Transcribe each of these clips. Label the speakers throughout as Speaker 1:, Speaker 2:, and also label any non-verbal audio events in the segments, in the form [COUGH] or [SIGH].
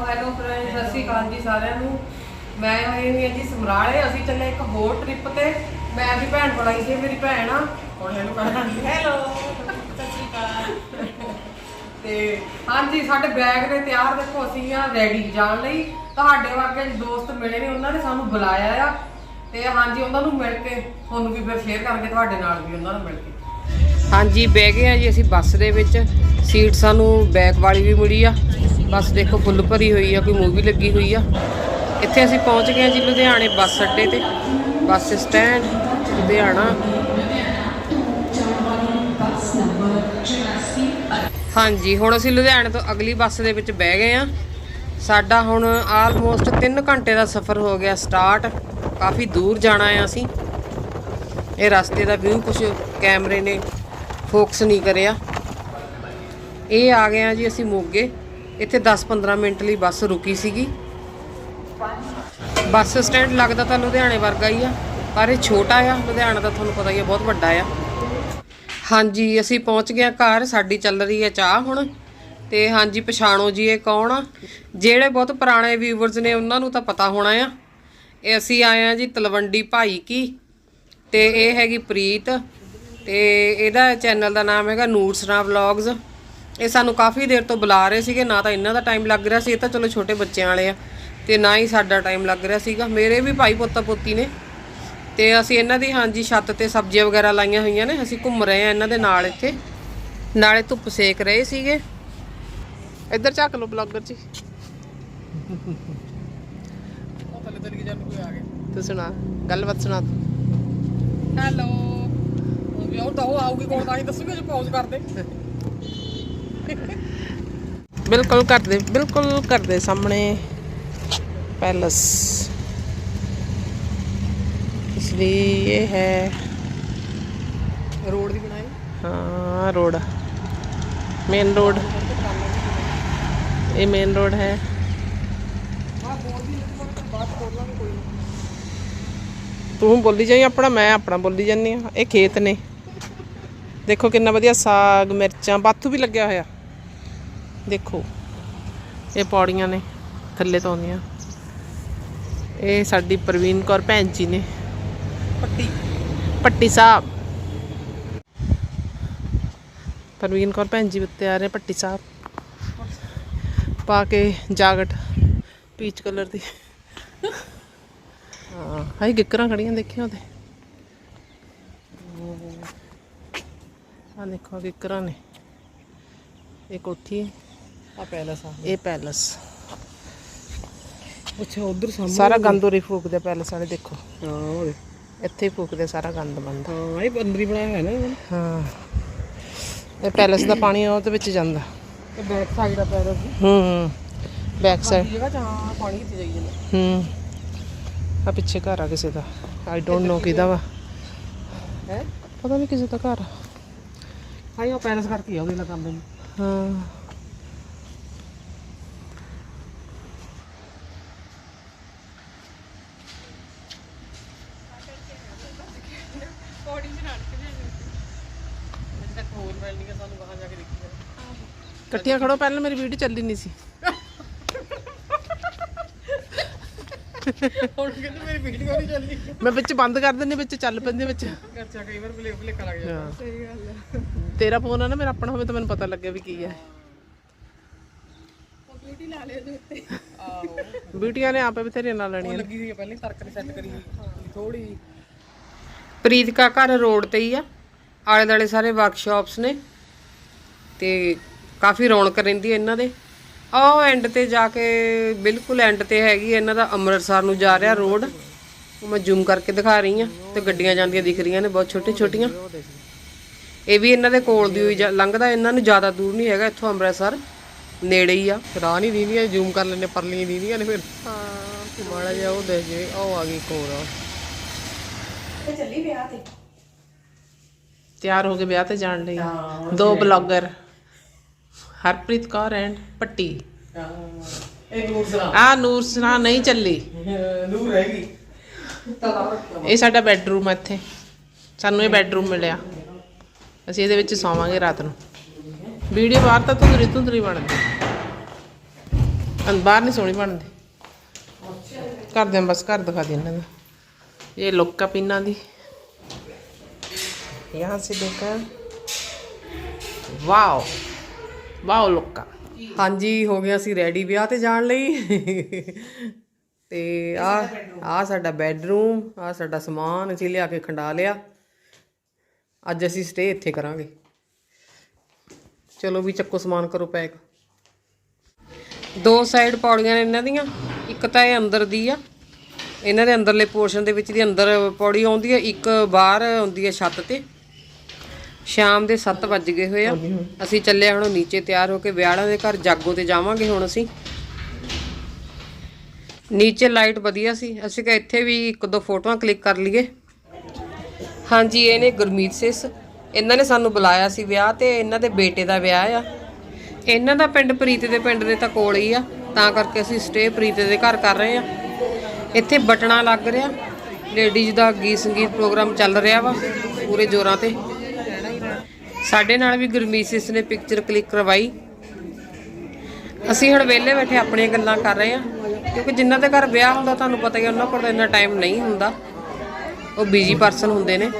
Speaker 1: Hello friend ਸਤਿ ਸ਼੍ਰੀ ਅਕਾਲ ਜੀ ਸਾਰਿਆਂ ਨੂੰ। ਮੈਂ ਆਈ ਹੋਈ ਹਾਂ ਜੀ ਸਮਰਾਲੇ ਅਸੀਂ ਚੱਲੇ ਇੱਕ ਹੋਰ ਟ੍ਰਿਪ ਤੇ। ਮੈਂ ਦੀ ਭੈਣ ਕੋਲ ਆਈ ਸੀ ਮੇਰੀ ਭੈਣ ਆ। ਹੁਣ ਹੈਲੋ ਕਰਾਂਗੀ ਹੈਲੋ ਸਤਿ ਸ਼੍ਰੀ ਅਕਾਲ। ਤੇ ਹਾਂਜੀ ਸਾਡੇ ਬੈਗ ਨੇ ਤਿਆਰ ਦੇਖੋ ਅਸੀਂ ਆ ਰੈਡੀ ਜਾਣ ਲਈ। ਤੁਹਾਡੇ ਵਰਗੇ ਦੋਸਤ ਮਿਲੇ ਨੇ ਉਹਨਾਂ ਨੇ ਸਾਨੂੰ ਬੁਲਾਇਆ ਆ। ਤੇ ਹਾਂਜੀ ਉਹਨਾਂ ਨੂੰ ਮਿਲ ਕੇ ਤੁਹਾਨੂੰ ਵੀ ਫਿਰ ਸ਼ੇਅਰ ਕਰਕੇ ਤੁਹਾਡੇ ਨਾਲ ਵੀ ਉਹਨਾਂ ਨੂੰ ਮਿਲ ਕੇ। ਹਾਂਜੀ ਬਹਿ ਗਏ ਆ ਜੀ ਅਸੀਂ ਬੱਸ ਦੇ ਵਿੱਚ। ਸੀਟ ਸਾਨੂੰ ਬੈਕ ਵਾਲੀ ਵੀ ਮਿਲੀ ਆ। ਬੱਸ ਦੇਖੋ ਫੁੱਲ ਭਰੀ ਹੋਈ ਆ, ਕੋਈ ਮੂਵੀ ਲੱਗੀ ਹੋਈ ਆ। ਇੱਥੇ ਅਸੀਂ ਪਹੁੰਚ ਗਏ ਆ ਜੀ ਲੁਧਿਆਣੇ ਬੱਸ ਅੱਡੇ ਤੇ। Bus stand Ludhiana. ਹਾਂਜੀ, ਹੁਣ ਅਸੀਂ ਲੁਧਿਆਣੇ ਤੋਂ ਅਗਲੀ ਬੱਸ ਦੇ ਵਿੱਚ ਬਹਿ ਗਏ ਆ। ਸਾਡਾ ਹੁਣ ਆਲਮੋਸਟ 3 ਘੰਟੇ ਦਾ ਸਫ਼ਰ ਹੋ ਗਿਆ ਸਟਾਰਟ ਕਾਫੀ ਦੂਰ ਜਾਣਾ ਆ ਅਸੀਂ। ਇਹ ਰਸਤੇ ਦਾ ਵਿਊ ਕੁਝ ਕੈਮਰੇ ਨੇ ਫੋਕਸ ਨਹੀਂ ਕਰਿਆ। ਇਹ ਆ ਗਏ ਆ ਜੀ ਅਸੀਂ ਮੋਗੇ। ਇੱਥੇ 10-15 ਮਿੰਟ ਲਈ ਬੱਸ ਰੁਕੀ ਸੀਗੀ। ਬੱਸ ਸਟੈਂਡ ਲੱਗਦਾ ਤਾਂ ਲੁਧਿਆਣੇ ਵਰਗਾ ਹੀ ਆ, ਪਰ ਇਹ ਛੋਟਾ ਆ, ਲੁਧਿਆਣਾ ਤਾਂ ਤੁਹਾਨੂੰ ਪਤਾ ਹੀ ਆ, ਬਹੁਤ ਵੱਡਾ ਆ। ਹਾਂਜੀ, ਅਸੀਂ ਪਹੁੰਚ ਗਏ ਆ ਘਰ, ਸਾਡੀ ਚੱਲ ਰਹੀ ਹੈ ਚਾਹ ਹੁਣ। ਤੇ ਹਾਂਜੀ, ਪਛਾਣੋ ਜੀ ਇਹ ਕੌਣ ਆ? ਜਿਹੜੇ ਬਹੁਤ ਪੁਰਾਣੇ ਵੀਵਰਸ ਨੇ, ਉਹਨਾਂ ਨੂੰ ਤਾਂ ਪਤਾ ਹੋਣਾ ਆ। ਇਹ ਅਸੀਂ ਆਏ ਆ ਜੀ ਤਲਵੰਡੀ ਭਾਈ ਕੀ, ਤੇ ਇਹ ਹੈਗੀ ਪ੍ਰੀਤ, ਤੇ ਇਹਦਾ ਚੈਨਲ ਦਾ ਨਾਮ ਹੈਗਾ ਨੂਰਸਨਾ ਵਲੌਗਸ ਇਹ ਸਾਨੂੰ ਕਾਫੀ ਦੇਰ ਤੋਂ ਬੁਲਾ ਰਹੇ ਸੀਗੇ ਨਾ ਤਾਂ ਇਹਨਾਂ ਦਾ ਟਾਈਮ ਲੱਗ ਰਿਹਾ ਸੀ ਇਹ ਤਾਂ ਚਲੋ ਛੋਟੇ ਬੱਚਿਆਂ ਵਾਲੇ ਆ ਤੇ ਨਾ ਹੀ ਸਾਡਾ ਟਾਈਮ ਲੱਗ ਰਿਹਾ ਸੀਗਾ। ਮੇਰੇ ਵੀ ਭਾਈ ਪੋਤਾ ਪੋਤੀ ਨੇ ਤੇ ਅਸੀਂ ਇਹਨਾਂ ਦੀ ਹਾਂਜੀ ਛੱਤ ਤੇ ਸਬਜ਼ੀਆਂ ਵਗੈਰਾ ਲਾਈਆਂ ਹੋਈਆਂ ਨੇ ਅਸੀਂ ਘੁੰਮ ਰਹੇ ਆ ਇਹਨਾਂ ਦੇ ਨਾਲ ਇੱਥੇ। ਨਾਲੇ ਧੁੱਪ ਸੇਕ ਰਹੇ ਸੀਗੇ। ਇੱਧਰ ਝਾਕ ਲਓ ਬਲੌਗਰ ਜੀ।
Speaker 2: ਉਹ ਥੱਲੇ ਤੱਕ ਜਾਣ ਕੋਈ ਆ ਗਿਆ।
Speaker 1: ਤੂੰ ਸੁਣਾ ਗੱਲਬਾਤ ਸੁਣਾ ਤੂੰ।
Speaker 2: ਹੈਲੋ ਉਹ ਵੀ ਉਹ ਤਾਂ ਉਹ ਆਊਗੀ ਕੋਲ ਤਾਂ ਹੀ ਦੱਸੂਗੇ ਜੇ ਪੌਜ਼ ਕਰਦੇ।
Speaker 1: ਬਿਲਕੁਲ ਘਰ ਦੇ ਬਿਲਕੁਲ ਘਰ ਦੇ ਸਾਹਮਣੇ ਪੈਲਸ। ਇਸ ਲਈ ਇਹ ਹੈ
Speaker 2: ਰੋਡ ਦੀ ਬਣਾਈ।
Speaker 1: ਹਾਂ ਰੋਡ। ਮੇਨ ਰੋਡ ਇਹ ਮੇਨ ਰੋਡ ਹੈ। ਤੂੰ ਬੋਲੀ ਜਾਈ ਆਪਣਾ ਮੈਂ ਆਪਣਾ ਬੋਲੀ ਜਾਂਦੀ ਆ ਇਹ ਖੇਤ ਨੇ। ਦੇਖੋ ਕਿੰਨਾ ਵਧੀਆ ਸਾਗ ਮਿਰਚਾਂ ਬਾਥੂ ਵੀ ਲੱਗਿਆ ਹੋਇਆ। ਦੇਖੋ। ਇਹ ਪੌੜੀਆਂ ਨੇ ਥੱਲੇ ਤੋਂ ਆਉਂਦੀਆਂ। ਇਹ ਸਾਡੀ ਪ੍ਰਵੀਨ ਕੌਰ ਭੈਣ ਜੀ ਨੇ।
Speaker 2: ਪੱਟੀ।
Speaker 1: ਪੱਟੀ ਸਾਹਿਬ। ਪ੍ਰਵੀਨ ਕੌਰ ਭੈਣ ਜੀ ਉੱਤੇ ਆ ਰਹੇ ਪੱਟੀ ਸਾਹਿਬ। ਪਾ ਕੇ ਜਾਗਟ ਪੀਚ ਕਲਰ ਦੀ। ਹਾਂ ਹਾਈ ਗਿੱਕਰਾਂ ਖੜੀਆਂ ਦੇਖਿਆ ਉਹਦੇ? ਆ ਦੇਖੋ ਗਿੱਕਰਾਂ ਨੇ। ਇਹ ਕੋਠੀ ਹੈ,
Speaker 2: ਆ ਪੈਲਸ ਆ।
Speaker 1: ਇਹ ਪੈਲਸ।
Speaker 2: ਅੱਛਾ ਉਧਰ ਸਾਹਮਣੇ
Speaker 1: ਸਾਰਾ ਗੰਦ ਉਰੇ ਫੂਕਦੇ ਪੈਲਸ ਵਾਲੇ ਦੇਖੋ।
Speaker 2: ਹਾਂ ਉਹ
Speaker 1: ਇੱਥੇ ਹੀ ਫੂਕਦੇ ਸਾਰਾ ਗੰਦ ਬੰਦ।
Speaker 2: ਹਾਂ ਇਹ ਅੰਦਰ ਹੀ ਬਣਾਇਆ ਹੋਇਆ ਨਾ ਇਹਨਾਂ ਨੇ।
Speaker 1: ਹਾਂ। ਇਹ ਪੈਲਸ ਦਾ ਪਾਣੀ ਉਹਦੇ ਵਿੱਚ ਜਾਂਦਾ।
Speaker 2: ਤੇ ਬੈਕ ਸਾਈਡ ਦਾ ਪੈਲਸ ਦੀ
Speaker 1: ਹੂੰ ਬੈਕ ਸਾਈਡ
Speaker 2: ਜਗ੍ਹਾ ਜਾਂ ਪਾਣੀ ਇੱਥੇ ਜਾਈ ਜਾਂਦਾ।
Speaker 1: ਹੂੰ। ਆ ਪਿੱਛੇ ਘਰ ਆ ਕਿਸੇ ਦਾ। ਆਈ ਡੋਨਟ ਨੋ ਕਿਹਦਾ ਵਾ।
Speaker 2: ਹੈ?
Speaker 1: ਪਤਾ ਨਹੀਂ ਕਿਸੇ ਦਾ ਘਰ ਆ।
Speaker 2: ਹਾਂ ਇਹ ਪੈਲਸ ਕਰਕੇ ਆ ਉਹਦੇ ਨਾਲ ਨੇ
Speaker 1: ਹਾਂ
Speaker 2: ਜਿੱਦਾਂ ਹੋਰ ਮਿਲਣੀ ਆ ਸਾਨੂੰ ਕਹਾਂ ਜਾ ਕੇ ਦੇਖੀ
Speaker 1: ਇਕੱਠੀਆਂ ਖੜੋ ਪਹਿਲਾਂ ਮੇਰੀ ਵੀਡੀਓ ਚੱਲੀ ਨਹੀਂ ਸੀ।
Speaker 2: ਹੁਣ ਕਹਿੰਦੇ ਮੇਰੀ ਵੀਡੀਓ ਨਹੀਂ ਚੱਲਦੀ
Speaker 1: ਮੈਂ ਵਿੱਚ ਬੰਦ ਕਰ ਦਿੰਦੀ ਵਿੱਚ ਚੱਲ ਪੈਂਦੀ ਵਿੱਚ।
Speaker 2: ਅੱਛਾ ਕਈ ਵਾਰ ਬਲੇ ਬਲੇ ਲੱਗ ਜਾਂਦਾ। ਸਹੀ ਗੱਲ ਹੈ
Speaker 1: ਤੇਰਾ ਫੋਨ ਆ ਨਾ ਮੇਰਾ ਆਪਣਾ ਹੋਵੇ ਤਾਂ ਮੈਨੂੰ ਪਤਾ ਲੱਗੇ ਵੀ ਕੀ ਹੈ
Speaker 2: ਆਹੋ।
Speaker 1: ਬਿਊਟੀਆਂ ਨੇ ਆਪੇ ਬਥੇਰੀਆਂ ਨਾਲ ਲੈਣੀਆਂ।
Speaker 2: ਲੱਗੀ ਹੋਈ ਪਹਿਲਾਂ ਹੀ ਤਰਕ ਨੇ ਸੈੱਟ ਕਰੀ ਥੋੜੀ
Speaker 1: ਪ੍ਰੀਤ ਕਾ ਘਰ ਰੋਡ ਤੇ ਹੀ ਆ। ਆਲੇ ਦਾਲੇ ਸਾਰੇ ਵਰਕਸ਼ਾਪਸ ਨੇ। ਤੇ ਕਾਫੀ ਰੌਣਕ ਰਹਿੰਦੀ ਹੈ ਇਹਨਾਂ ਦੇ। ਆਹ ਐਂਡ ਤੇ ਜਾ ਕੇ ਬਿਲਕੁਲ ਐਂਡ ਤੇ ਹੈਗੀ ਇਹਨਾਂ ਦਾ ਅੰਮ੍ਰਿਤਸਰ ਨੂੰ ਜਾ ਰਿਹਾ ਰੋਡ ਉਹ ਮੈਂ ਜ਼ੂਮ ਕਰਕੇ ਦਿਖਾ ਰਹੀ ਆ ਤੇ ਗੱਡੀਆਂ ਜਾਂਦੀਆਂ ਦਿਖ ਰਹੀਆਂ ਨੇ ਬਹੁਤ ਛੋਟੀਆਂ ਛੋਟੀਆਂ। ਇਹ ਵੀ ਇਹਨਾਂ ਦੇ ਕੋਲ ਦੀ ਹੋਈ ਲੰਘਦਾ ਇਹਨਾਂ ਨੂੰ ਜ਼ਿਆਦਾ ਦੂਰ ਨਹੀਂ ਹੈਗਾ ਇੱਥੋਂ ਅੰਮ੍ਰਿਤਸਰ। ਨੇੜੇ ਹੀ ਆ
Speaker 2: ਰਾਹ ਨਹੀਂ ਦੀਦੀਆਂ ਜ਼ੂਮ ਕਰ ਲੈਣੇ ਪਰਲੀਆਂ ਦੀਦੀਆਂ ਨੇ ਫਿਰ। ਹਾਂ। ਮਾੜਾ ਜਿਹਾ ਉਹ ਦੇਖ ਜੇ ਉਹ ਆ ਗਈ ਕੋਰ
Speaker 1: ਤਿਆਰ ਹੋ ਕੇ ਵਿਆਹ ਤੇ ਜਾਣ ਲਈ। ਦੋ ਬਲੌਗਰ। ਹਰਪ੍ਰੀਤ ਕੌਰ ਐਂਡ ਪੱਟੀ
Speaker 2: ਇਹ ਨੂਰ ਸਰਾ
Speaker 1: ਆ ਨੂਰ ਸਨਾ ਨਹੀਂ ਚੱਲੀ
Speaker 2: ਨੂਰ ਹੈਗੀ
Speaker 1: ਇਹ ਸਾਡਾ ਬੈੱਡਰੂਮ ਹੈ ਇੱਥੇ ਸਾਨੂੰ ਇਹ ਬੈੱਡਰੂਮ ਮਿਲਿਆ ਅਸੀਂ ਇਹਦੇ ਵਿੱਚ ਸੌਵਾਂਗੇ ਰਾਤ ਨੂੰ ਵੀਡੀਓ ਬਾਹਰ ਤਾਂ ਧੁੰਦਰੀ ਧੁੰਦਰੀ ਬਣਦੀ
Speaker 2: ਅੰ ਬਾਹਰ ਨਹੀਂ ਸੋਹਣੀ ਬਣਦੀ ਕਰ ਦੇ ਬਸ ਘਰ ਦਿਖਾ ਦੇ ਇਹਨਾਂ ਦਾ ਇਹ ਲੋਕਾ ਪਿੰਨਾ ਦੀ यहाँ से देखकर वाओ ਵਾਓ ਲੋਕਾ।
Speaker 1: ਹਾਂਜੀ ਹੋ ਗਏ ਅਸੀਂ ਰੈਡੀ ਵਿਆਹ ਤੇ ਜਾਣ ਲਈ। ਤੇ ਆ ਆ ਸਾਡਾ ਬੈੱਡਰੂਮ ਆ ਸਾਡਾ ਸਮਾਨ ਅਸੀਂ ਲਿਆ ਕੇ ਖੰਡਾ ਲਿਆ। ਅੱਜ ਅਸੀਂ ਸਟੇ ਇੱਥੇ ਕਰਾਂਗੇ। ਚਲੋ ਵੀ ਚੱਕੋ ਸਮਾਨ ਕਰੋ ਪੈਕ। ਦੋ ਸਾਈਡ ਪੌੜੀਆਂ ਨੇ ਇਹਨਾਂ ਦੀਆਂ ਇੱਕ ਤਾਂ ਇਹ ਅੰਦਰ ਦੀ ਆ। ਇਹਨਾਂ ਦੇ ਅੰਦਰਲੇ ਪੋਰਸ਼ਨ ਦੇ ਵਿੱਚ ਦੀ ਅੰਦਰ ਪੌੜੀ ਆਉਂਦੀ ਹੈ ਇੱਕ ਬਾਹਰ ਆਉਂਦੀ ਹੈ ਛੱਤ ਤੇ। ਸ਼ਾਮ ਦੇ 7 ਵੱਜ ਗਏ ਹੋਏ ਆ। ਅਸੀਂ ਚੱਲੇ ਹੁਣ ਨੀਚੇ ਤਿਆਰ ਹੋ ਕੇ ਵਿਆਹਾਂ ਦੇ ਘਰ ਜਾਗੋ ਤੇ ਜਾਵਾਂਗੇ ਹੁਣ ਅਸੀਂ। ਨੀਚੇ ਲਾਈਟ ਵਧੀਆ ਸੀ। ਅਸੀਂ ਕਿਹਾ ਇੱਥੇ ਵੀ ਇੱਕ ਦੋ ਫੋਟੋਆਂ ਕਲਿੱਕ ਕਰ ਲਈਏ। ਹਾਂਜੀ ਇਹ ਨੇ ਗੁਰਮੀਤ ਸਿਸ। ਇਹਨਾਂ ਨੇ ਸਾਨੂੰ ਬੁਲਾਇਆ ਸੀ ਵਿਆਹ ਤੇ। ਇਹਨਾਂ ਦੇ ਬੇਟੇ ਦਾ ਵਿਆਹ ਆ। ਇਹਨਾਂ ਦਾ ਪਿੰਡ ਪ੍ਰੀਤ ਦੇ ਪਿੰਡ ਦੇ ਤਾਂ ਕੋਲ ਹੀ ਆ। ਤਾਂ ਕਰਕੇ ਅਸੀਂ ਸਟੇ ਪ੍ਰੀਤ ਦੇ ਘਰ ਕਰ ਰਹੇ ਆ। ਇੱਥੇ ਬਟਣਾ ਲੱਗ ਰਿਹਾ। ਲੇਡੀਜ਼ ਦਾ ਗੀਤ ਸੰਗੀਤ ਪ੍ਰੋਗਰਾਮ ਚੱਲ ਰਿਹਾ ਵਾ ਪੂਰੇ ਜ਼ੋਰਾਂ ਤੇ। ਸਾਡੇ ਨਾਲ ਵੀ ਗੁਰਮੀਤ ਸਿਸ ਨੇ ਪਿਕਚਰ ਕਲਿੱਕ ਕਰਵਾਈ। ਅਸੀਂ ਹੁਣ ਵਿਹਲੇ ਬੈਠੇ ਆਪਣੀਆਂ ਗੱਲਾਂ ਕਰ ਰਹੇ ਹਾਂ। ਕਿਉਂਕਿ ਜਿਨ੍ਹਾਂ ਦੇ ਘਰ ਵਿਆਹ ਹੁੰਦਾ ਤੁਹਾਨੂੰ ਪਤਾ ਹੀ ਆ, ਉਹਨਾਂ ਕੋਲ ਇੰਨਾ ਟਾਈਮ ਨਹੀਂ ਹੁੰਦਾ। ਉਹ ਬਿਜ਼ੀ ਪਰਸਨ ਹੁੰਦੇ ਨੇ।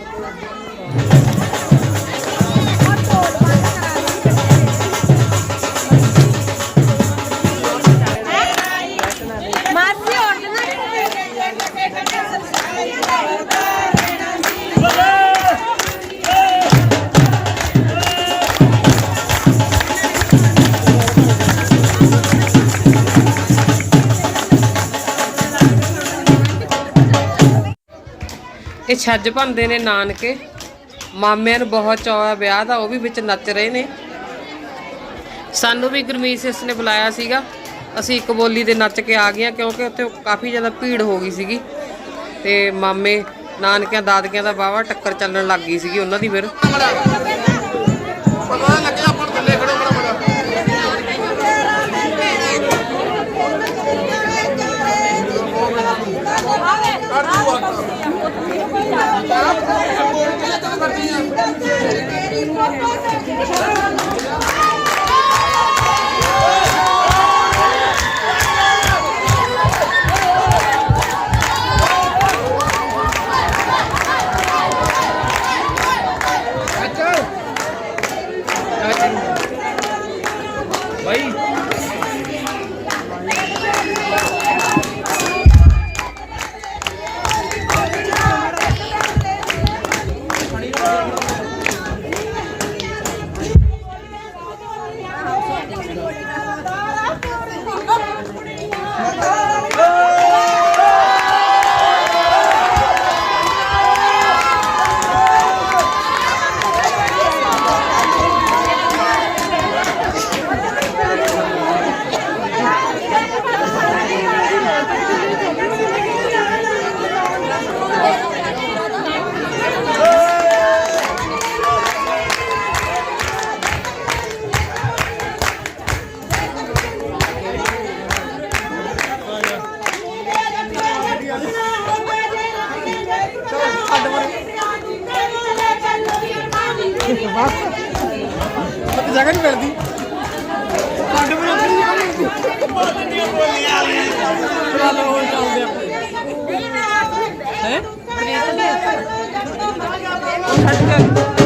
Speaker 3: ਮਾਸੀ ਹੋਰ ਨਾ
Speaker 1: ਇਹ ਛੱਜ ਭੰਦੇ ਨੇ ਨਾਨਕੇ। ਮਾਮਿਆਂ ਨੂੰ ਬਹੁਤ ਚਾਅ ਵਿਆਹ ਦਾ, ਉਹ ਵੀ ਵਿੱਚ ਨੱਚ ਰਹੇ ਨੇ। ਸਾਨੂੰ ਵੀ ਗੁਰਮੀਤ ਸਿਸ ਨੇ ਬੁਲਾਇਆ ਸੀਗਾ। ਅਸੀਂ ਇੱਕ ਬੋਲੀ ਦੇ ਨੱਚ ਕੇ ਆ ਗਏ ਕਿਉਂਕਿ ਉੱਥੇ ਕਾਫੀ ਜ਼ਿਆਦਾ ਭੀੜ ਹੋ ਗਈ ਸੀਗੀ। ਤੇ ਮਾਮੇ ਨਾਨਕਿਆਂ ਦਾਦਕਿਆਂ ਦਾ ਵਾਵਾ ਟੱਕਰ ਚੱਲਣ ਲੱਗ ਗਈ ਸੀਗੀ ਉਹਨਾਂ ਦੀ ਫਿਰ।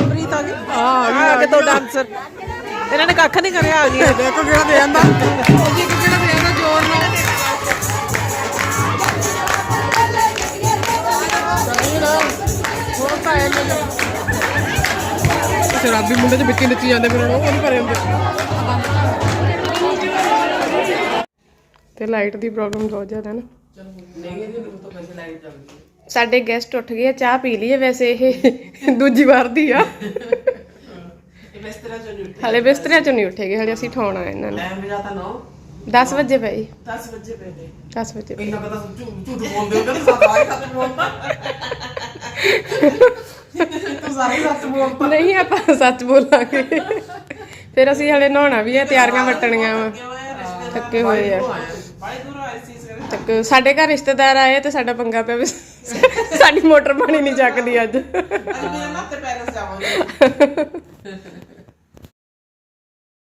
Speaker 3: ਪ੍ਰੀਤ ਆ ਗਈ ਆ ਕੇ ਦੋ ਡਾਂਸਰ ਇਹਨਾਂ ਨੇ ਕੱਖ ਨਹੀਂ ਕਰਿਆ ਆ ਗਈ
Speaker 2: ਦੇਖੋ ਕਿਹੜਾ ਦੇ ਜਾਂਦਾ ਜੀ ਕਿਹੜਾ ਦੇ ਜਾਂਦਾ ਜੋਰ ਨਾਲ ਸ਼ਰਾਬੀ ਮੁੰਡੇ ਚ ਵਿੱਚੇ ਨੱਚੀ ਜਾਂਦੇ ਫਿਰ ਉਹ ਨਹੀਂ ਭਰੇ ਹੁੰਦੇ
Speaker 4: ਤੇ ਲਾਈਟ ਦੀ ਪ੍ਰੋਬਲਮ ਬਹੁਤ ਜ਼ਿਆਦਾ ਹੈ ਨਾ। ਸਾਡੇ ਗੈਸਟ ਉੱਠ ਗਏ ਆ, ਚਾਹ ਪੀ ਲਈਏ ਵੈਸੇ ਇਹ ਦੂਜੀ ਵਾਰ ਦੀ ਆ। ਹਲੇ ਬਿਸਤਰਿਆਂ ਚੋਂ ਨਹੀਂ ਉੱਠੇਗੇ ਹਲੇ ਅਸੀਂ ਠਾਉਣਾ ਇਹਨਾਂ ਨੂੰ।
Speaker 2: ਟਾਈਮ ਜਾਤਾ ਨਾ।
Speaker 4: 10 ਵਜੇ ਪਈ
Speaker 2: 10 ਵਜੇ ਪਏ ਨੇ।
Speaker 4: 10 ਵਜੇ ਪਈ
Speaker 2: ਇੰਨਾ ਪਤਾ ਝੂਠ ਝੂਠ ਬੋਲਦੇ ਹੁੰਦੇ ਨੇ ਸੱਤ ਆਏ ਸੱਤ ਬੋਲਦਾ। ਤੂੰ ਸਾਰੇ ਸੱਤ ਬੋਲਦਾ।
Speaker 4: ਨਹੀਂ ਆਪਾਂ ਸੱਚ ਬੋਲਾਂਗੇ। ਫਿਰ ਅਸੀਂ ਹਲੇ ਨਹਾਉਣਾ ਵੀ ਹੈ ਤਿਆਰੀਆਂ ਵਟਣੀਆਂ ਵਾ। ਥੱਕੇ ਹੋਏ ਆ। ਤੱਕ ਸਾਡੇ ਘਰ ਰਿਸ਼ਤੇਦਾਰ ਆਏ ਤੇ ਸਾਡਾ ਪੰਗਾ ਪਿਆ ਵੀ [LAUGHS] ਸਾਡੀ ਮੋਟਰ ਪਾਣੀ ਨਹੀਂ ਚੱਕਦੀ ਅੱਜ।
Speaker 2: ਅੱਜ ਮੇਰੇ ਨਾਤੇ ਪੈਰਸ ਜਾਵਾਂਗੇ। [LAUGHS]